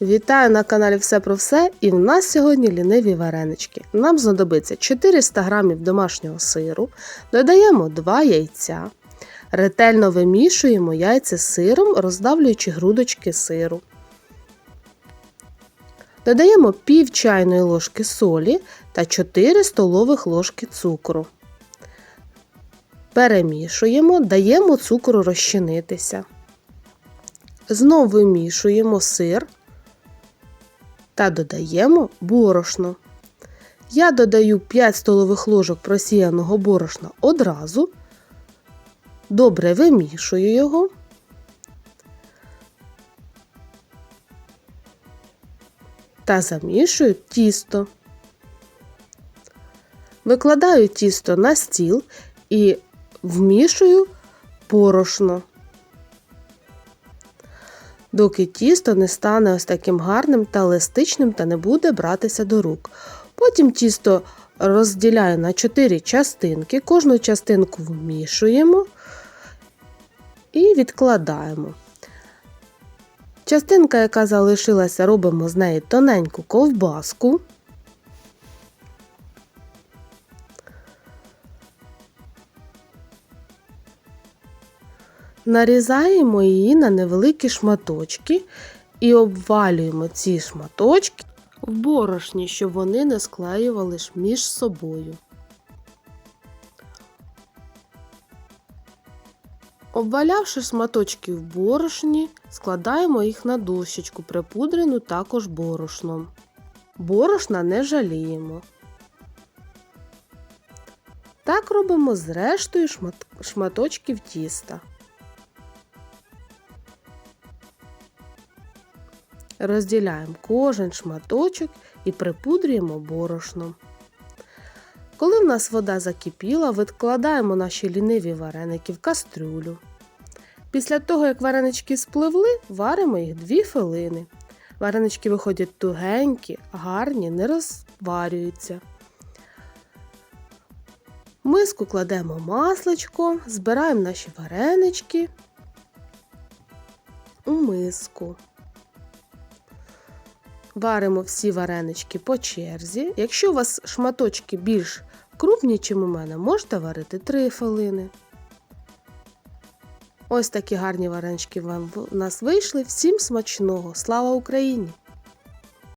Вітаю на каналі Все про все і в нас сьогодні ліниві варенички. Нам знадобиться 400 г домашнього сиру, додаємо 2 яйця, ретельно вимішуємо яйця з сиром, роздавлюючи грудочки сиру. Додаємо пів чайної ложки солі та 4 столових ложки цукру. Перемішуємо, даємо цукру розчинитися. Знов вимішуємо сир та додаємо борошно. Я додаю 5 столових ложок просіяного борошна одразу, добре вимішую його. Та замішую тісто. Викладаю тісто на стіл і вмішую порошно доки тісто не стане ось таким гарним та еластичним та не буде братися до рук. Потім тісто розділяю на 4 частинки, кожну частинку вмішуємо і відкладаємо. Частинка, яка залишилася, робимо з неї тоненьку ковбаску. Нарізаємо її на невеликі шматочки і обвалюємо ці шматочки в борошні, щоб вони не склеювали між собою. Обвалявши шматочки в борошні, складаємо їх на дощечку, припудрену також борошном. Борошна не жаліємо. Так робимо з рештою шматочків тіста. Розділяємо кожен шматочок і припудрюємо борошном. Коли в нас вода закипіла, відкладаємо наші ліниві вареники в кастрюлю. Після того, як варенички спливли, варимо їх 2 хвилини. Варенички виходять тугенькі, гарні, не розварюються. В миску кладемо масличко, збираємо наші варенички у миску. Варимо всі варенички по черзі. Якщо у вас шматочки більш крупні, ніж у мене, можете варити 3 хвилини. Ось такі гарні варенички вам у нас вийшли. Всім смачного! Слава Україні!